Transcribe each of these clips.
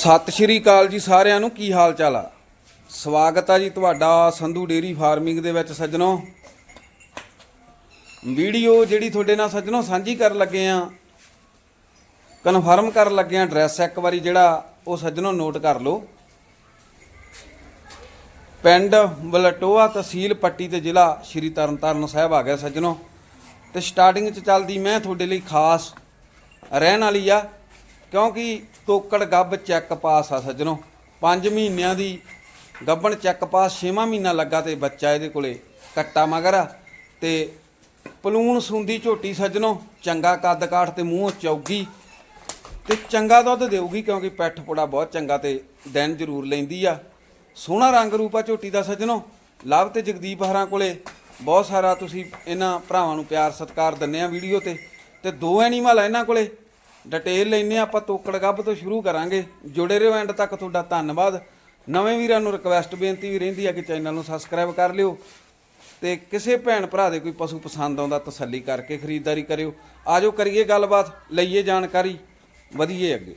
ਸਤਿ ਸ਼੍ਰੀ ਅਕਾਲ ਜੀ ਸਾਰਿਆਂ ਨੂੰ, ਕੀ ਹਾਲ ਚਾਲ ਆ? ਸਵਾਗਤ ਆ ਜੀ ਤੁਹਾਡਾ ਸੰਧੂ ਡੇਰੀ ਫਾਰਮਿੰਗ ਦੇ ਵਿੱਚ ਸੱਜਣੋ। ਵੀਡੀਓ ਜਿਹੜੀ ਤੁਹਾਡੇ ਨਾਲ ਸੱਜਣੋ ਸਾਂਝੀ ਕਰਨ ਲੱਗੇ ਆ, ਕਨਫਰਮ ਕਰਨ ਲੱਗੇ ਆ ਐਡਰੈਸ, ਇੱਕ ਵਾਰੀ ਜਿਹੜਾ ਉਹ ਸੱਜਣੋ ਨੋਟ ਕਰ ਲਓ। ਪਿੰਡ ਬਲਟੋਆ ਤਹਿਸੀਲ ਪੱਟੀ ਤੇ ਜ਼ਿਲ੍ਹਾ ਸ਼੍ਰੀ ਤਰਨਤਾਰਨ ਸਾਹਿਬ ਆ ਗਿਆ ਸੱਜਣੋ। ਤੇ ਸਟਾਰਟਿੰਗ ਚ ਚੱਲਦੀ ਮੈਂ ਤੁਹਾਡੇ ਲਈ ਖਾਸ ਰਹਿਣ ਵਾਲੀ ਆ, ਕਿਉਂਕਿ ਤੋਕੜ ਗੱਬ ਚੈੱਕ ਪਾਸ ਆ ਸੱਜਣੋ। 5 ਮਹੀਨਿਆਂ ਦੀ ਗੱਬਣ ਚੈੱਕ ਪਾਸ 6ਵਾਂ ਮਹੀਨਾ ਲੱਗਾ ਤੇ ਬੱਚਾ ਇਹਦੇ ਕੋਲੇ ਕੱਟਾ ਮਗਰ ਆ। ਤੇ ਪਲੂਣ ਸੁੰਦੀ ਝੋਟੀ ਸੱਜਣੋ, ਚੰਗਾ ਕੱਦ ਕਾਠ ਤੇ ਮੂੰਹ ਚੌਗੀ। ਤੇ ਚੰਗਾ ਦੁੱਧ ਦੇਊਗੀ ਕਿਉਂਕਿ ਪੈਠ ਪੁੜਾ ਬਹੁਤ ਚੰਗਾ ਤੇ ਦਿਨ ਜ਼ਰੂਰ ਲੈਂਦੀ ਆ। ਸੋਹਣਾ ਰੰਗ ਰੂਪ ਆ ਝੋਟੀ ਦਾ ਸੱਜਣੋ। ਲਵ ਤੇ ਜਗਦੀਪ ਹਰਾਂ ਕੋਲੇ ਬਹੁਤ ਸਾਰਾ ਤੁਸੀਂ ਇਹਨਾਂ ਭਰਾਵਾਂ ਨੂੰ ਪਿਆਰ ਸਤਿਕਾਰ ਦਿੰਨੇ ਆ ਵੀਡੀਓ ਤੇ। ਤੇ ਦੋ ਐਨੀਮਲ ਆ ਇਹਨਾਂ ਕੋਲੇ। ਡਿਟੇਲ ਲੈਨੇ ਆਪਾਂ ਤੋਕੜ ਗੱਬ ਤੋਂ ਸ਼ੁਰੂ ਕਰਾਂਗੇ। ਜੁੜੇ ਰਹੋ ਐਂਡ ਤੱਕ ਤੁਹਾਡਾ ਧੰਨਵਾਦ। ਨਵੇਂ ਵੀਰਾਂ ਨੂੰ ਰਿਕਵੈਸਟ ਬੇਨਤੀ ਵੀ ਰਹਿੰਦੀ ਆ ਕਿ ਚੈਨਲ ਨੂੰ ਸਬਸਕ੍ਰਾਈਬ ਕਰ ਲਿਓ। ਤੇ ਕਿਸੇ ਭੈਣ ਭਰਾ ਦੇ ਕੋਈ ਪਸ਼ੂ ਪਸੰਦ ਆਉਂਦਾ ਤਸੱਲੀ ਕਰਕੇ ਖਰੀਦਦਾਰੀ ਕਰਿਓ। ਆਜੋ ਕਰੀਏ ਗੱਲਬਾਤ ਲਈਏ ਜਾਣਕਾਰੀ। ਵਧੀਏ ਅੱਗੇ।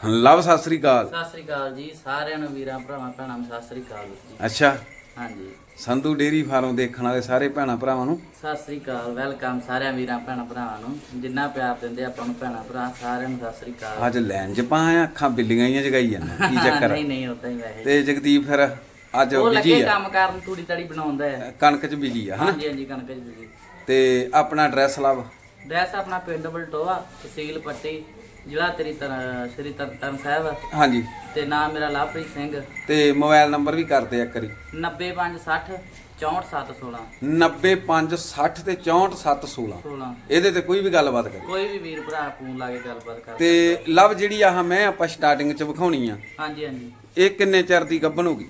ਲਵ ਸਤਿ ਸ੍ਰੀ ਅਕਾਲ। ਸਤਿ ਸ੍ਰੀ ਅਕਾਲ ਜੀ ਸਾਰਿਆਂ ਨੂੰ ਵੀਰਾਂ ਭਰਾਵਾਂ ਭੈਣਾਂ ਨੂੰ ਸਤਿ ਸ੍ਰੀ ਅਕਾਲ। ਜੀ ਅੱਛਾ। ਹਾਂਜੀ। ਸੰਧੂ ਡੇਰੀ ਫਾਰਮ ਦੇਖਣ ਵਾਲੇ ਸਾਰੇ ਭੈਣਾਂ ਭਰਾਵਾਂ ਨੂੰ ਸਤਿ ਸ੍ਰੀ ਅਕਾਲ ਵੈਲਕਮ ਸਾਰਿਆਂ ਵੀਰਾਂ ਭੈਣਾਂ ਭਰਾਵਾਂ ਨੂੰ। ਜਿੰਨਾ ਪਿਆਰ ਦਿੰਦੇ ਆਪਾਂ ਨੂੰ ਭੈਣਾਂ ਭਰਾ ਸਾਰਿਆਂ ਨੂੰ ਸਤਿ ਸ੍ਰੀ ਅਕਾਲ। ਅੱਜ ਲੈਣ ਚ ਪਾਇਆ ਅੱਖਾਂ ਬਿੱਲੀਆਂ ਹੀ ਜਗਾਈ ਜਾਂਦਾ ਕੀ ਚੱਕਰ ਆ? ਨਹੀਂ ਨਹੀਂ ਉਦਾਂ ਹੀ ਵੈਸੇ। ਤੇ ਜਗਦੀਪ ਫਿਰ ਅੱਜ ਉਹ ਬਿਜ਼ੀ ਲੱਗੇ ਆ? ਕੰਮ ਕਰਨ ਤੂੜੀ ਤੜੀ ਬਣਾਉਂਦਾ ਹੈ ਕਣਕ ਚ ਬਿਜ਼ੀ ਆ ਹਨਾ? ਹਾਂਜੀ ਹਾਂਜੀ ਕਣਕ ਜੀ ਤੇ ਆਪਣਾ ਐਡਰੈਸ ਲਵ। ਡਰੈਸ ਆਪਣਾ ਪਿੰਡ ਬਲਟੋਆ ਤਹਿਸੀਲ ਪੱਟੀ ਜ਼ਿਲ੍ਹਾ ਤੇਰੀ ਤਰ ਸ੍ਰੀ ਤਰਨਤਾਰਨ ਸਾਹਿਬ। ਹਾਂਜੀ। ਤੇ ਨਾਮ ਮੇਰਾ ਲਵਪ੍ਰੀਤ ਸਿੰਘ। ਤੇ ਮੋਬਾਈਲ ਨੰਬਰ ਵੀ ਕਰਦੇ ਆ ਇੱਕ ਵਾਰੀ। 90560 64716 90560 ਤੇ 64716 16 ਇਹਦੇ ਤੇ ਕੋਈ ਵੀ ਗੱਲਬਾਤ ਕਰੀ। ਕੋਈ ਵੀ ਵੀਰ ਭਰਾ ਫੋਨ ਲਾ ਕੇ ਗੱਲਬਾਤ ਕਰ ਤੇ ਲਵ ਜਿਹੜੀ ਆਹ ਮੈਂ ਆਪਾਂ ਸਟਾਰਟਿੰਗ ਚ ਵਿਖਾਉਣੀ ਆ ਹਾਂਜੀ ਹਾਂਜੀ। ਇਹ ਕਿੰਨੇ ਚਿਰ ਦੀ ਗੱਭਣ ਹੋਗੀ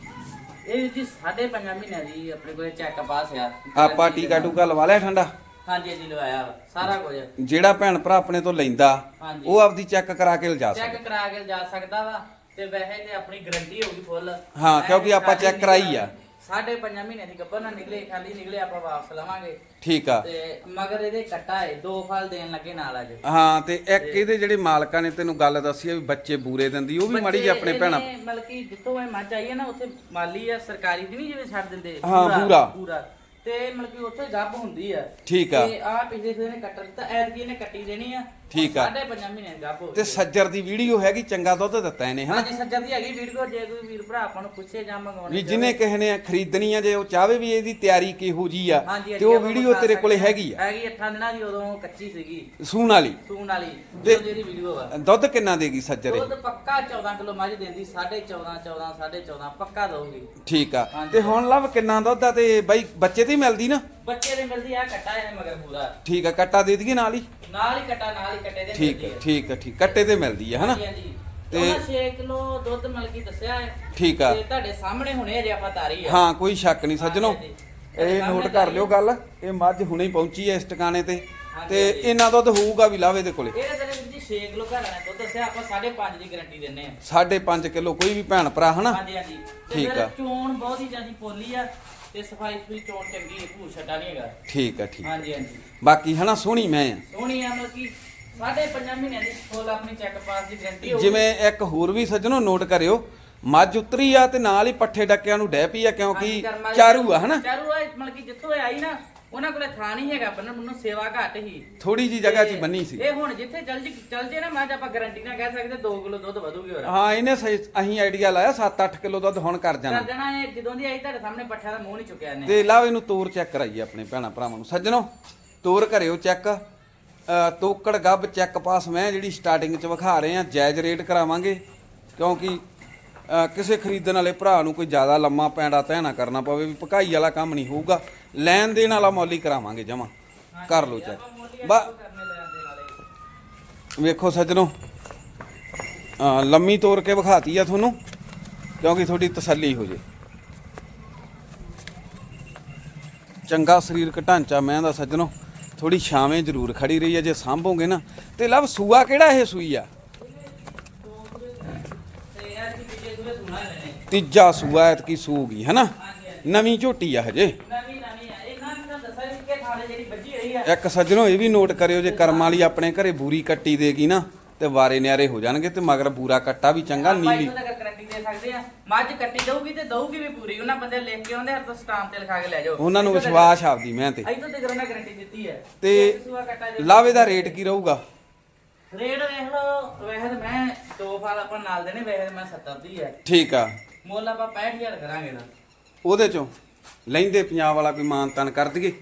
ਇਹ ਜੀ ਸਾਢੇ ਪੰਜਾਂ ਮਹੀਨਿਆਂ ਦੀ ਆਪਣੇ ਕੋਲੇ ਚੈੱਕ ਪਾਸ ਆ ਆਪਾਂ ਟੀਕਾ ਟੂਕਾ ਲਵਾ ਲਿਆ ਠੰਡਾ? ਹਾਂਜੀ ਜੀ ਲਵਾਇਆ ਵਾ, ਸਾਰਾ ਕੁਝ। ਜਿਹੜਾ ਭੈਣ ਭਰਾ ਆਪਣੇ ਤੋਂ ਲੈਂਦਾ ਹਾਂਜੀ। ਉਹ ਆਪਦੀ ਚੈੱਕ ਕਰਾ ਕੇ ਲਿਜਾ ਸਕਦਾ। ਚੈੱਕ ਕਰਾ ਕੇ ਜਾ ਸਕਦਾ ਵਾ ਤੇ ਵੈਸੇ ਤੇ ਆਪਣੀ ਗਰੰਟੀ ਹੋਊਗੀ ਫੁੱਲ ਹਾਂ, ਕਿਉਂਕਿ ਆਪਾਂ check ਕਰਾਈ ਆ। ਸਾਢੇ ਪੰਜਾਂ ਮਹੀਨਿਆਂ ਦੀ ਗੱਭਰ ਨਾ ਨਿਕਲੇ ਖਾਲੀ ਨਿਕਲੇ ਆਪਾਂ ਵਾਪਸ ਲਵਾਂਗੇ। ਠੀਕ ਆ। ਤੇ ਮਗਰ ਇਹਦੇ ਕੱਟਾ ਹੈ ਦੋ ਫਲ ਦੇਣ ਲੱਗੇ ਨਾਲ ਅੱਜ। ਹਾਂ ਤੇ ਇੱਕ ਇਹਦੇ ਜਿਹੜੇ ਮਾਲਕਾਂ ਨੇ ਤੈਨੂੰ ਗੱਲ ਦੱਸੀ ਆ ਵੀ ਬੱਚੇ ਬੂਰੇ ਦਿੰਦੀ ਉਹ ਵੀ ਮਾੜੀ ਜਿਹੀ ਆਪਣੇ ਭੈਣਾਂ ਮਤਲਬ ਕਿ ਜਿੱਥੋਂ ਇਹ ਮੱਝ ਆਈ ਹੈ ਨਾ ਉੱਥੇ ਮਾਲੀ ਆ ਸਰਕਾਰੀ ਦੀ ਨਹੀਂ ਜਿਵੇਂ ਛੱਡ ਦਿੰਦੇ ਹਾਂ, ਪੂਰਾ। ਪੂਰਾ ਤੇ ਮਤਲਬ ਕਿ ਉੱਥੇ ਗੱਭ ਹੁੰਦੀ ਆ। ਠੀਕ ਆ। ਤੇ ਆ ਪਿਛਲੇ ਦਿਨ ਕੱਟ ਦਿੱਤਾ ਐਤਕੀ ਇਹਨੇ ਕੱਟੀ ਦੇਣੀ ਆ। ਠੀਕ ਆ। ਸਾਢੇ ਪੰਜਾਂ ਮਹੀਨੇ ਗੱਭ ਹੋ ਤੇ ਸੱਜਰ ਦੀ ਵੀਡੀਓ ਹੈਗੀ ਚੰਗਾ ਦੁੱਧ ਦਿੱਤਾ ਇਹਨੇ ਹਨਾ? ਹਾਂਜੀ ਸੱਜਰ ਦੀ ਹੈਗੀ ਵੀਡੀਓ ਜੇ ਕੋਈ ਵੀਰ ਭਰਾ ਆਪਾਂ ਨੂੰ ਪੁੱਛੇ ਜਾਂ ਮੰਗਵਾਉਣੇ ਵੀ ਜਿਹਨੇ ਕਿਸੇ ਨੇ ਖਰੀਦਣੀ ਆ ਜੇ ਉਹ ਚਾਹਵੇ ਵੀ ਇਹਦੀ ਤਿਆਰੀ ਕਿਹੋ ਜੀ ਆ ਹਾਂਜੀ, ਤੇ ਉਹ ਵੀਡੀਓ ਤੇਰੇ ਕੋਲੇ ਹੈਗੀ ਆ। ਹੈਗੀ 8 ਦਿਨਾਂ ਦੀ ਉਦੋਂ ਕੱਚੀ ਸੀਗੀ। ਸੂਣ ਵਾਲੀ। ਸੂਣ ਵਾਲੀ ਤੇ- ਜਿਹਦੀ ਵੀਡੀਓ ਆ। ਦੁੱਧ ਕਿੰਨਾ ਦੇਗੀ ਸੱਜਰ? ਇਹ ਦੁੱਧ ਪੱਕਾ 14 ਕਿਲੋ ਮੱਝ ਦਿੰਦੀ 14.5 14 14.5 ਪੱਕਾ ਦਊਗੀ। ਠੀਕ ਆ। ਹਾਂਜੀ। ਤੇ ਹੁਣ ਲਵ ਕਿੰਨਾ ਦੁੱਧ ਆ ਤੇ ਬਾਈ ਬੱਚੇ ਤੇ ਹੀ ਮਿਲਦੀ ਨਾ? ਬੱਚੇ ਦੇ ਮਿਲਦੀ ਆ ਕੱਟਾ ਇਹਨੇ ਮਗਰ ਪੂਰਾ। ਠੀਕ ਆ ਕੱਟਾ ਦੇ ਦਈਏ ਨਾਲ ਹੀ। ਨਾਲ ਹੀ ਕੱਟਾ ਨਾਲ ਹੀ ਕੱਟੇ ਦੇ ਠੀਕ ਆ ਠੀਕ ਆ ਠੀਕ ਕੱਟੇ ਤੇ ਮਿਲਦੀ ਆ ਹਨਾ? ਤੇ- ਤੇ 6 ਕਿਲੋ ਦੁੱਧ ਮਿਲ ਕੇ ਦੱਸਿਆ ਹੈ। ਠੀਕ ਆ। ਤੇ ਤੁਹਾਡੇ ਸਾਹਮਣੇ ਹੁਣੇ ਅਜੇ ਆਪਾਂ ਤਾਰੀ ਆ। ਹਾਂ ਕੋਈ ਸ਼ੱਕ ਨਹੀਂ ਸੱਜਣੋ। ਇਹ ਨੋਟ ਕਰ ਲਿਓ ਗੱਲ। ਇਹ ਮੱਝ ਹੁਣੇ ਹੀ ਪਹੁੰਚੀ ਹੈ ਇਸ ਟਿਕਾਣੇ ਤੇ। ਤੇ। ਇਹਨਾਂ ਦੁੱਧ ਹੋਊਗਾ ਵੀ ਲਾਵੇ ਦੇ ਕੋਲੇ? ਇਹਦੇ ਵੀਰ ਜੀ 6 ਕਿਲੋ ਘਰ ਆਣਾ ਦੁੱਧ ਦੱਸਿਆ ਆਪਾਂ 5.5 ਦੀ ਗਾਰੰਟੀ ਦਿੰਨੇ ਆ 5.5 ਕਿਲੋ ਕੋਈ ਵੀ ਭੈਣ ਭਰਾ ਹਨਾ? ਹਾਂਜੀ ਹਾਂਜੀ। ਤੇ ਠੀਕ ਆ। ਚੋਣ ਬਹੁਤ ਹੀ ਜ਼ਿਆਦੀ ਪੋਲੀ ਆ। ਤੇ ਸਫ਼ਾਈ ਵੀ ਚੋਣ ਚੰਗੀ ਹੈ ਭੂਰ ਛੱਡਾ ਨਹੀਂ ਹੈਗਾ। ਠੀਕ ਆ ਠੀਕ ਹਾਂਜੀ ਹਾਂਜੀ। ਬਾਕੀ ਹਨਾ ਸੋਹਣੀ ਮੈਂ ਆ। ਸੋਹਣੀ ਆ ਮਤਲਬ ਕਿ ਸਾਢੇ ਪੰਜਾਂ ਮਹੀਨਿਆਂ ਦੀ ਫੁੱਲ ਆਪਣੀ ਚੈੱਕ ਪਾਸ ਦੀ ਗਾਰੰਟੀ ਹੋਊਗੀ। ਜਿਵੇਂ ਇੱਕ ਹੋਰ ਵੀ ਸੱਜਣੋ ਨੋਟ ਕਰਿਓ ਮੱਝ ਉਤਰੀ ਆ ਤੇ ਨਾਲ ਹੀ ਪੱਠੇ ਡੱਕਿਆਂ ਨੂੰ ਡਹਿ ਪਈ ਆ ਹਾਂਜੀ, ਕਿਉਂਕਿ ਕਰਮ ਚਾਰੂ ਆ ਹਨਾ ਚਾਰੂ ਆ ਮਤਲਬ ਕਿ ਜਿੱਥੋਂ ਇਹ ਆਈ ਨਾ ਉਹਨਾਂ ਕੋਲੇ ਥਾਂ ਨਹੀਂ ਹੈਗਾ ਬੰਨਣ ਮੈਨੂੰ ਸੇਵਾ ਘੱਟ ਹੀ। ਥੋੜੀ ਜੀ ਜਗ੍ਹਾ 'ਚ ਹੀ ਬੰਨੀ ਸੀ। ਇਹ ਹੁਣ ਜਿੱਥੇ ਚੱਲ ਜੀ ਚੱਲ ਜੇ ਨਾ ਮੈਂ ਆਪਾਂ ਗਾਰੰਟੀ ਨਾਲ ਕਹਿ ਸਕਦੇ 2 ਕਿਲੋ ਦੁੱਧ ਵਧੂਗੀ ਹੋਰ। ਹਾਂ ਇਹਨੇ ਸਹੀ- ਅਸੀਂ ਆਈਡੀਆ ਲਾਇਆ 7-8 ਕਿਲੋ ਦੁੱਧ ਹੁਣ ਕਰ ਕਰ ਜਾਣਾ ਇਹ ਜਦੋਂ ਦੀ ਆਈ ਤੁਹਾਡੇ ਸਾਹਮਣੇ ਪੱਠਿਆਂ ਦਾ ਮੂੰਹ ਨਹੀਂ ਚੁੱਕਿਆ ਇਹਨੇ। ਤੇ ਲਾਓ ਇਹਨੂੰ ਤੋਰ ਚੈੱਕ ਕਰਾਈਏ ਆਪਣੇ ਭੈਣਾ ਭਰਾਵਾਂ ਨੂੰ। ਸੱਜਣੋ ਤੋਰ ਕਰਿਓ ਚੈੱਕ ਤੋਕੜ ਗੱਬ ਚੈੱਕ ਪਾਸ ਮੈਂ ਜਿਹੜੀ ਸਟਾਰਟਿੰਗ 'ਚ ਵਿਖਾ ਰਹੇ ਆ ਜਾਇਜ਼ ਰੇਟ ਕਰਾਵਾਂਗੇ। ਕਿਉਂਕਿ ਕਿਸੇ ਖਰੀਦਣ ਵਾਲੇ ਭਰਾ ਨੂੰ ਕੋਈ ਜ਼ਿਆਦਾ ਲੰਮਾ ਪੈਂਡਾ ਤੈਅ ਨਾ ਕਰਨਾ ਪਵੇ ਵੀ ਭਕਾਈ ਵਾਲਾ ਕੰਮ ਨਹੀਂ ਹੋਊਗਾ। ਲੈਣ ਦੇਣ ਵਾਲਾ ਮੁੱਲ ਹੀ ਕਰਾਵਾਂਗੇ ਜਮਾ। ਕਰ ਲਓ ਚੈੱਕ ਬਾ ਵੇਖੋ ਸੱਜਣੋ। ਲੰਮੀ ਤੋਰ ਕੇ ਵਿਖਾਤੀ ਆ ਤੁਹਾਨੂੰ ਕਿਉਂਕਿ ਤੁਹਾਡੀ ਤਸੱਲੀ ਹੋ ਜੇ। ਚੰਗਾ ਸਰੀਰਕ ਢਾਂਚਾ ਮੈਂ ਦਾ ਸੱਜਣੋ ਥੋੜੀ ਛਾਵੇਂ ਜ਼ਰੂਰ ਖੜੀ ਰਹੀ ਹੈ ਜੇ ਸਾਂਭੋਗੇ ਨਾ। ਤੇ ਲਵ ਸੂਆ ਕਿਹੜਾ ਇਹ ਸੂਈ ਆ? ਕੀ ਤੀਜਾ ਸੂਆ ਐਤਕੀ ਸੂਗੀ ਹੈਨਾ? ਹਾਂਜੀ ਹਾਂਜੀ। ਨਵੀਂ ਝੋਟੀ ਆ ਹਜੇ ਨਵੀਂ ਨਵੀਂ ਆ ਇਹ ਨਾ ਤਾਂ ਦੱਸਿਆ ਵੀ ਕਿ ਥਾਲੇ ਜਿਹੜੀ ਵੱਜੀ ਰਹੀ ਆ ਇੱਕ ਸੱਜਣੋ ਇਹ ਵੀ ਨੋਟ ਕਰਿਓ ਜੇ ਕਰਮ ਵਾਲੀ ਆਪਣੇ ਘਰੇ ਬੂਰੀ ਕੱਟੀ ਦੇਗੀ ਨਾ ਤੇ ਵਾਰੇ ਨਿਆਰੇ ਹੋ ਜਾਣਗੇ ਤੇ ਮਗਰ ਬੂਰਾ ਕੱਟਾ ਵੀ ਚੰਗਾ ਨੀਲੀ। ਇੱਥੋਂ ਤੱਕ ਗਾਰੰਟੀ ਦੇ ਸਕਦੇ ਆ। ਮੱਝ ਕੱਟੀ ਦਊਗੀ ਤੇ ਦਊਗੀ ਵੀ ਪੂਰੀ ਉਹਨਾਂ ਬੰਦੇ ਲਿਖ ਕੇ ਆਉਂਦੇ ਹਰ ਤੋਂ ਸਟਾਂਪ ਤੇ ਲਿਖਾ ਕੇ ਲੈ ਜਾਓ। ਉਹਨਾਂ ਨੂੰ ਵਿਸ਼ਵਾਸ ਆਪਦੀ ਮੈਂ ਤੇ। ਇੱਥੋਂ ਤੱਕ ਉਹਨਾਂ ਗਾਰੰਟੀ ਦਿੱਤੀ ਹੈ ਤੇ ਇੱਕ ਸੂਆ ਕੱਟਾ ਜੇ- ਲਾਵੇ ਦਾ ਰੇਟ ਕੀ ਰਹੂਗਾ? ਰੇਟ ਵੇਖ ਲਓ ਵੈਸੇ ਤਾਂ ਮੈਂ ਦੋ ਫਾਲ ਆਪਾਂ ਨਾਲ ਦੇਣੇ ਵੈਸੇ ਤਾਂ ਮੈਂ 70 ਦੀ ਹੈ ਠੀਕ ਆ। ਮੁੱਲ ਆਪਾਂ 65000 ਕਰਾਂਗੇ ਦਾ ਉਹਦੇ ਚੋਂ ਲੈਂਦੇ ਪੰਜਾਬ ਵਾਲਾ ਕੋਈ ਮਾਨ ਤਾਨ ਕਰ ਦਈਏ।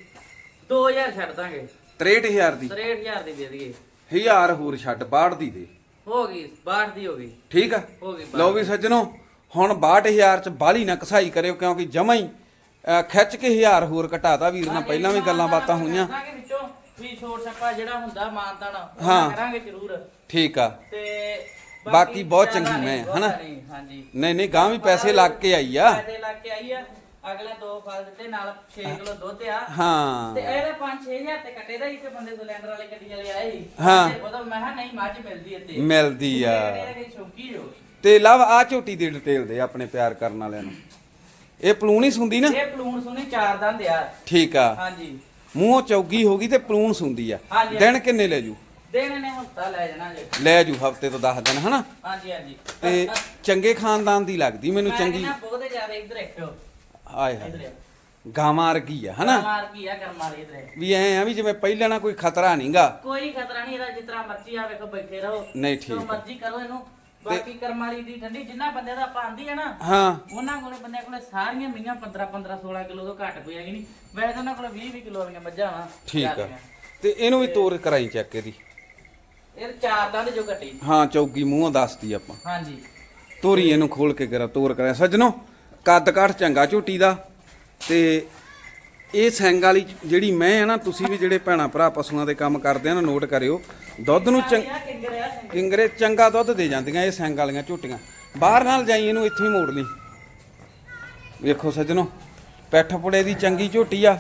2000 ਛੱਡ ਦਾਂਗੇ। 63000 ਦੀ। 63000 ਦੀ ਦੇ ਦਈਏ। ਹਜ਼ਾਰ ਹੋਰ ਛੱਡ ਬਾੜ ਦੀ ਦੇ। ਹੋ ਗਈ 62 ਦੀ ਹੋ ਗਈ। ਠੀਕ ਆ? ਹੋ ਗਈ ਲਓ ਵੀ ਸੱਜਣੋ ਹੁਣ 62000 ਚ ਬਾਲੀ ਨਾ ਕਸਾਈ ਕਰਿਓ ਕਿਉਂਕਿ ਜਮਾ ਹੀ ਖਿੱਚ ਕੇ ਹਜ਼ਾਰ ਹੋਰ ਘਟਾਤਾ ਵੀਰ ਨਾਲ ਪਹਿਲਾਂ ਵੀ ਗੱਲਾਂ ਬਾਤਾਂ ਹੋਈਆਂ। ਵੀ ਛੋਟ ਛੱਪਾ ਜਿਹੜਾ ਹੁੰਦਾ ਮਾਨਤਾਨ ਹਾਂ। ਕਰਾਂਗੇ ਜ਼ਰੂਰ। ਠੀਕ ਆ। ਤੇ ਬਾਕੀ ਬਹੁਤ ਚੰਗੀ ਮੈਂ, ਹਨਾ? ਹਾਂਜੀ। ਨਹੀਂ ਨਹੀਂ ਗਾਂ ਵੀ ਪੈਸੇ ਲੱਗ ਕੇ ਆਈ ਆ। ਪੈਸੇ ਲੱਗ ਕੇ ਆਈ ਆ। ਅਗਲੇ ਦੋ ਫਲ ਦਿੱਤੇ ਨਾਲ 6 ਕਿਲੋ ਦੁੱਧ ਆ। ਹਾਂ। ਤੇ ਇਹਦਾ 5-6000 ਤੇ ਕੱਟੇ ਦਾ ਹੀ ਤੇ ਬੰਦੇ ਸਿਲੰਡਰ ਵਾਲੇ ਗੱਡੀ ਵਾਲੇ ਆਏ ਸੀ। ਹਾਂ। ਤੇ ਉਹਦਾ ਮੈਂ ਕਿਹਾ ਨਹੀਂ ਮੱਝ ਮਿਲਦੀ ਇੱਥੇ। ਮਿਲਦੀ ਆ। ਇਹ ਸ਼ੌਕੀ ਜੋ ਤੇ ਲਵ ਆ ਝੋਟੀ ਦੀ ਡਿਟੇਲ ਦੇ ਆਪਣੇ ਪਿਆਰ ਕਰਨ ਵਾਲਿਆਂ ਨੂੰ। ਇਹ ਪਲੂਣੀ ਸੁੰਦੀ ਨਾ? ਇਹ ਪਲੂਣ ਸੁਣੀ ਚਾਰ ਦੰਦ ਆ। ਠੀਕ ਆ। ਹਾਂਜੀ। ਮੂੰਹੋਂ ਚੌਗੀ ਹੋ ਗਈ ਤੇ ਪਲੂਣ ਸੁੰਦੀ ਆ। ਹਾਂਜੀ। ਦਿਨ ਕਿੰਨੇ ਲੈ ਜੂ? ਦੇਣੇ ਨੇ ਹਫਤਾ ਲੈ ਜਾਣਾ ਜੇ। ਲੈ ਜੂ ਹਫ਼ਤੇ ਤੋਂ 10 ਦਿਨ ਹਨਾ? ਹਾਂਜੀ ਹਾਂਜੀ। ਤੇ ਚੰਗੇ ਖਾਨਦਾਨ ਦੀ ਲੱਗਦੀ ਮੈਨੂੰ ਚੰਗੀ। ਮੈਂ ਬਹੁਤ ਜ਼ਿਆਦਾ ਇੱਧਰ ਰੱਖਿਓ। ਆਏ ਹਾਏ। ਆ। ਗਾਵਾਂ ਵਰਗੀ ਆ ਹਨਾ? ਮਾਰ ਕੀ ਆ ਕਰ ਮਾਰੀ ਇੱਧਰ ਵੀ ਐ ਆ ਵੀ ਜਿਵੇਂ ਪਹਿਲਾਂ ਨਾ ਕੋਈ ਖਤਰਾ ਨਹੀਂਗਾ। ਕੋਈ ਖਤਰਾ ਨਹੀਂ ਇਹਦਾ ਤਰ੍ਹਾਂ ਮਰਜ਼ੀ ਆ ਵੇਖੋ ਬੈਠੇ ਰਹੋ। ਨਹੀਂ ਜੋ ਠੀਕ ਆ। ਮਰਜ਼ੀ ਕਰੋ ਇਹਨੂੰ। ਬਾਕੀ ਕਰਮਾਲੀ ਦੀ ਠੰਡੀ ਜਿੰਨਾ ਬੰਦੇ ਦਾ ਆਪਾਂ ਆਂਦੀ ਹੈ ਨਾ ਹਾਂ। ਉਹਨਾਂ ਕੋਲੇ ਬੰਦਿਆਂ ਕੋਲੇ ਸਾਰੀਆਂ ਮੀਆਂ 15 15 16 ਕਿਲੋ ਤੋਂ ਘੱਟ ਕੋਈ ਹੈਗੀ ਨਹੀਂ। ਵੈਸੇ ਤਾਂ ਉਹਨਾਂ ਕੋਲੇ 20 20 ਕਿਲੋ ਵਾਲੀਆਂ ਮੱਝਾਂ ਵਾ ਠੀਕ ਆ। ਤੇ ਇਹਨੂੰ ਵੀ ਤੋਰ ਕਰਾਈ ਚੈੱਕ ਇਹਦੀ। ਇਹ ਚਾਰ ਦੰਦ ਜੋ ਘਟੀ ਹਾਂ ਚੌਗੀ ਮੂੰਹੋਂ ਦੱਸਦੀ ਆਪਾਂ। ਹਾਂਜੀ। ਤੋਰੀ ਇਹਨੂੰ ਖੋਲ ਕੇ ਕਰਾ ਤੋਰ ਕਰਿਆ। ਸੱਜਣੋ ਕੱਦ ਕਾਠ ਚੰਗਾ ਝੋਟੀ ਦਾ ਤੇ ਇਹ ਸੈਂਗ ਵਾਲੀ ਜਿਹੜੀ ਮੈਂ ਆ ਨਾ ਤੁਸੀਂ ਵੀ ਜਿਹੜੇ ਭੈਣਾ ਭਰਾ ਪਸ਼ੂਆਂ ਦੇ ਕੰਮ ਕਰਦੇ ਆ ਨਾ ਨੋਟ ਕਰਿਓ। ਦੁੱਧ ਨੂੰ ਕਿੰਗਰੇ ਚੰਗਾ ਦੁੱਧ ਦੇ ਜਾਂਦੀਆਂ ਇਹ ਸੈਂਗ ਵਾਲੀਆਂ ਝੋਟੀਆਂ। ਬਾਹਰ ਨਾਲ ਜਾਈ ਇਹਨੂੰ ਇੱਥੇ ਹੀ ਮੋੜ ਲਈ। ਵੇਖੋ ਸੱਜਣੋ ਪੈਠ ਪੁੜੇ ਦੀ ਚੰਗੀ ਝੋਟੀ ਆ।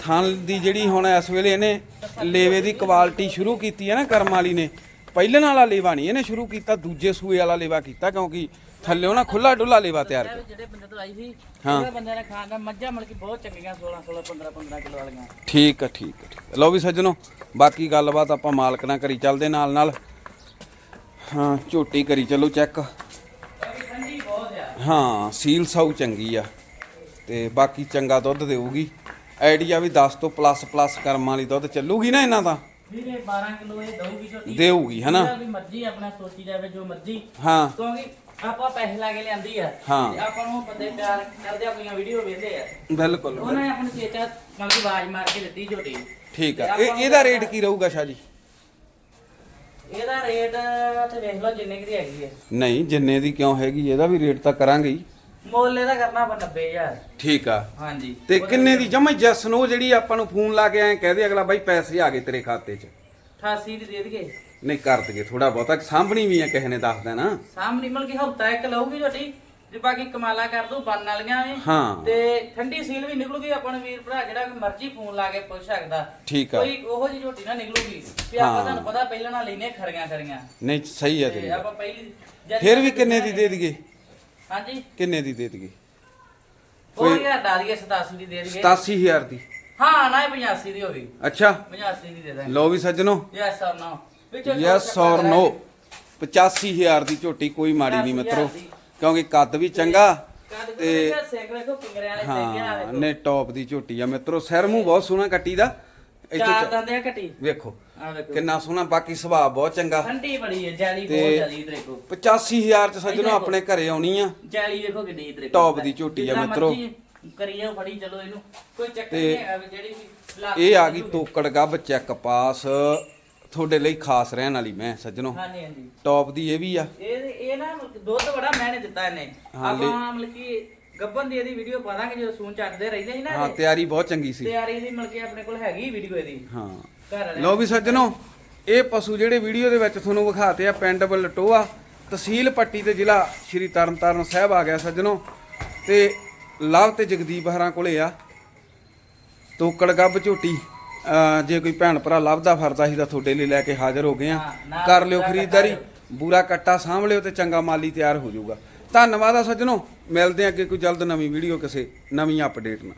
ਥਣ ਦੀ ਜਿਹੜੀ ਹੁਣ ਇਸ ਵੇਲੇ ਇਹਨੇ ਲੇਵੇ ਦੀ ਕੁਆਲਿਟੀ ਸ਼ੁਰੂ ਕੀਤੀ ਹੈ ਨਾ ਕਰਮ ਵਾਲੀ ਨੇ। ਪਹਿਲਣ ਵਾਲਾ ਲੇਵਾ ਨਹੀਂ ਇਹਨੇ ਸ਼ੁਰੂ ਕੀਤਾ ਦੂਜੇ ਸੂਏ ਵਾਲਾ ਲੇਵਾ ਕੀਤਾ ਕਿਉਂਕਿ ਥੱਲੇ ਉਹਨਾਂ ਖੁੱਲਾ ਡੁੱਲਾ ਲੇਵਾ ਤਿਆਰ ਜਿਹੜੇ ਬੰਦੇ ਤੋਂ ਆਈ ਸੀ ਹਾਂ। ਉਹਦੇ ਬੰਦਿਆਂ ਨੇ ਖਾਣ ਦਾ ਮੱਝਾਂ ਮਤਲਬ ਕਿ ਬਹੁਤ ਚੰਗੀਆਂ 16 16 15 15 ਕਿਲੋ ਵਾਲੀਆਂ। ਠੀਕ ਆ ਠੀਕ ਆ ਠੀਕ ਆ। ਲਓ ਵੀ ਸੱਜਣੋ ਬਾਕੀ ਗੱਲਬਾਤ ਆਪਾਂ ਮਾਲਕ ਨਾਲ ਕਰੀ ਚੱਲਦੇ ਨਾਲ ਨਾਲ। ਹਾਂ ਝੋਟੀ ਕਰੀ ਚੱਲੋ ਚੈੱਕ ਬਾਕੀ ਠੰਡੀ ਬਹੁਤ ਆ ਹਾਂ ਸੀਲ ਸਾਊ ਚੰਗੀ ਆ ਤੇ ਬਾਕੀ ਚੰਗਾ ਦੁੱਧ ਦੇਊਗੀ। ਆਈਡੀਆ ਵੀ 10 ਤੋਂ ਪਲੱਸ ਪਲੱਸ ਕਰਮਾਂ ਵਾਲੀ ਦੁੱਧ ਚੱਲੂਗੀ ਨਾ ਇਹਨਾਂ ਦਾ? ਵੀਰੇ 12 ਕਿਲੋ ਇਹ ਦਊਗੀ ਝੋਟੀ। ਦੇਊਗੀ ਹਨਾ? ਵੀ ਮਰਜ਼ੀ ਆਪਣਾ ਸੋਚੀ ਜਾਵੇ ਜੋ ਮਰਜ਼ੀ। ਹਾਂ। ਕਿਉਂਕਿ ਆਪਾਂ ਪੈਸੇ ਲਾ ਕੇ ਲਿਆਂਦੀ ਆ। ਹਾਂ। ਤੇ ਆਪਾਂ ਨੂੰ ਬੰਦੇ ਪਿਆਰ ਕਰਦੇ ਆਪਣੀਆਂ ਵੀਡੀਓ ਵੇਖਦੇ ਆ। ਬਿਲਕੁਲ ਉਹਨੇ ਆਪਣੀ ਚੇਚਾ ਮਤਲਬ ਕਿ ਆਵਾਜ਼ ਮਾਰ ਕੇ ਦਿੱਤੀ ਝੋਟੀ ਠੀਕ ਆ। ਇਹ ਇਹਦਾ ਰੇਟ ਕੀ ਰਹੂਗਾ ਸ਼ਾਹ ਜੀ? ਇਹਦਾ ਰੇਟ ਤੇ ਵੇਖ ਲਓ ਜਿੰਨੇ ਕੁ ਦੀ ਹੈਗੀ ਹੈ ਨਹੀਂ ਜਿੰਨੇ ਦੀ ਕਿਉਂ ਹੈਗੀ ਇਹਦਾ ਵੀ ਰੇਟ ਤਾਂ ਕਰਾਂਗੇ ਹੀ। ਮੁੱਲ ਇਹਦਾ ਕਰਨਾ ਆਪਾਂ 90000 ਠੀਕ ਆ। ਹਾਂਜੀ। ਤੇ ਕਿੰਨੇ ਦੀ? ਜਮਾ ਜੈਸ ਨੂੰ ਜਿਹੜੀ ਆਪਾਂ ਨੂੰ ਫੋਨ ਲਾ ਕੇ ਐਂ ਕਹਿ ਦੇ ਅਗਲਾ ਬਾਈ ਪੈਸੇ ਆ ਗਏ ਤੇਰੇ ਖਾਤੇ 'ਚ। 88 ਦੀ ਦੇ ਦਈਏ। ਨਹੀਂ ਕਰ ਦਈਏ ਥੋੜਾ ਬਹੁਤਾ। ਸਾਂਭਣੀ ਵੀ ਆ ਕਿਸੇ ਨੇ ਦੱਸ ਦੇਣਾ। ਸਾਹਮਣੇ ਮਤਲਬ ਕਿ ਹਫਤਾ ਇੱਕ ਲਊਗੀ ਝੋਟੀ ਜੇ ਬਾਕੀ ਕਮਾਲਾ ਕਰ ਦੂ ਬੰਨ ਵਾਲੀਆਂ ਵੀ। ਹਾਂ। ਤੇ ਠੰਡੀ ਸੀਲ ਵੀ ਨਿਕਲੂਗੀ ਆਪਾਂ ਨੂੰ ਵੀਰ ਭਰਾ ਜਿਹੜਾ ਕੋਈ ਮਰਜ਼ੀ ਫੋਨ ਲਾ ਕੇ ਪੁੱਛ ਸਕਦਾ। ਠੀਕ ਆ। ਕੋਈ ਉਹੋ ਜਿਹੀ ਝੋਟੀ ਨਾ ਨਿਕਲੂਗੀ ਵੀ ਆਪਾਂ ਹਾਂ। ਤੁਹਾਨੂੰ ਪਤਾ ਪਹਿਲਾਂ ਨਾਲ ਲੈਨੇ ਖਰੀਆਂ ਖਰੀਆਂ। ਨਹੀਂ ਸਹੀ ਆ ਤੇ ਤੇਰੀ ਆਪਾਂ ਪਹਿਲੀ ਜਦ- ਫਿਰ ਵੀ ਕਿੰਨੇ ਦੀ ਦੇ ਦਈਏ? ਹਾਂਜੀ। ਕਿੰਨੇ ਦੀ ਦੇ ਦਈਏ? ਕੋਈ ਹਜ਼ਾਰ ਦਾ ਦਈਏ 87 ਦੀ ਦੇ ਦਈਏ। 87000 ਦੀ। ਹਾਂ ਨਾ ਇਹ 85 ਦੀ ਹੋ ਗਈ। ਅੱਛਾ। 85 ਦੀ ਦੇ ਦਾਂਗੇ। ਲਓ ਵੀ ਸੱਜਣੋ। ਯੈਸ অর ਨੋ ਯੈਸ ਔਰ ਨੋ ਕਰਾਂਗੇ। 85000 ਦੀ ਝੋਟੀ ਕੋਈ ਮਾੜੀ ਨਹੀਂ 85,000 ਮਿੱਤਰੋ। ਕਿਉਂਕਿ ਕੱਦ ਵੀ ਚੰਗਾ ਤੇ ਵੇਖੋ ਹਾਂ ਵੇਖੋ ਨੇ ਟੌਪ ਦੀ ਝੋਟੀ ਆ ਮਿੱਤਰੋ। ਸਿਰ ਮੂੰਹ ਬਹੁਤ ਸੋਹਣਾ ਕੱਟੀ ਦਾ। ਇੱਥੋਂ ਚਾਰ ਦੰਦੇ ਘਟੀ ਵੇਖੋ ਵੇਖੋ। ਕਿੰਨਾ ਸੋਹਣਾ ਬਾਕੀ ਸੁਭਾਅ ਬਹੁਤ ਚੰਗਾ। ਠੰਡੀ ਬੜੀ ਹੈ ਜੈਲੀ ਬਹੁਤ ਜੈਲੀ ਇਧਰ ਦੇਖੋ। 85000 ਚ ਸੱਜਣੋ। ਆਪਣੇ ਘਰੇ ਆਉਣੀ ਆ। ਜੈਲੀ ਦੇਖੋ ਕਿੰਨੀ ਇਧਰ ਦੇਖੋ। ਟੌਪ ਦੀ ਝੋਟੀ ਆ ਮਿੱਤਰੋ। ਮਰਜ਼ੀ ਕਰੀ ਜਾਓ ਫੜੀ ਚਲੋ ਇਹਨੂੰ। ਕੋਈ ਚੱਕਰ ਨਹੀਂ ਵੀ ਜਿਹੜੀ ਇਹ ਆ ਗਈ। ਤੋਕੜ ਗੱਬ ਚੈੱਕ ਪਾਸ। ਤੁਹਾਡੇ ਲਈ ਖਾਸ ਰਹਿਣ ਵਾਲੀ ਮੈਂ ਸੱਜਣੋ। ਹਾਂਜੀ ਹਾਂਜੀ। ਟੌਪ ਦੀ ਇਹ ਵੀ ਆ। ਇਹ ਇਹ ਨਾ ਮਤਲਬ ਕਿ ਦੁੱਧ ਬੜਾ ਮੈਨੇ ਦਿੱਤਾ ਇਹਨੇ। ਆਪਾਂ ਮਤਲਬ ਕਿ ਗੱਬਨ ਦੀ ਇਹਦੀ ਵੀਡੀਓ ਪਾ ਦਾਂਗੇ ਜਦੋਂ ਸੂਨ ਚੱਟਦੇ ਰਹਿੰਦੇ ਸੀ ਨਾ ਹਾਂ ਇਹਦੇ। ਤਿਆਰੀ ਬਹੁਤ ਚੰਗੀ ਸੀ। ਤਿਆਰੀ ਦੀ ਮਤਲਬ ਕਿ ਆਪਣੇ ਕੋਲ ਹੈਗੀ ਵੀਡੀਓ ਇਹਦੀ। ਹਾਂ। ਘਰ ਲਓ ਵੀ ਸੱਜਣੋ ਇਹ ਪਸ਼ੂ ਜਿਹੜੇ ਵੀਡੀਓ ਦੇ ਵਿੱਚ ਤੁਹਾਨੂੰ ਵਿਖਾਤੇ ਆ ਪਿੰਡ ਬਲਟੋਆ ਤਹਿਸੀਲ ਪੱਟੀ ਤੇ ਜ਼ਿਲ੍ਹਾ ਸ਼੍ਰੀ ਤਰਨਤਾਰਨ ਸਾਹਿਬ ਆ ਗਿਆ ਸੱਜਣੋ। ਤੇ ਲਵ ਤੇ ਜਗਦੀਪ ਹਰਾਂ ਕੋਲੇ ਆ। ਤੋਕੜ ਗੱਬ ਝੋਟੀ। ਜੇ ਕੋਈ ਭੈਣ ਭਰਾ ਲੱਭਦਾ ਫਰਦਾ ਸੀ ਤਾਂ ਤੁਹਾਡੇ ਲਈ ਲੈ ਕੇ ਹਾਜ਼ਰ ਹੋ ਗਏ ਆ। ਕਰ ਲਿਓ ਖਰੀਦਦਾਰੀ ਬੂਰਾ ਕੱਟਾ ਸਾਂਭ ਲਿਓ ਤੇ ਚੰਗਾ ਮਾਲੀ ਤਿਆਰ ਹੋ ਜਾਊਗਾ। ਧੰਨਵਾਦ ਆ ਸੱਜਣੋ ਮਿਲਦੇ ਆ ਅੱਗੇ ਕੋਈ ਜਲਦ ਨਵੀਂ ਵੀਡੀਓ ਕਿਸੇ ਨਵੀਂ ਅਪਡੇਟ ਨਾਲ।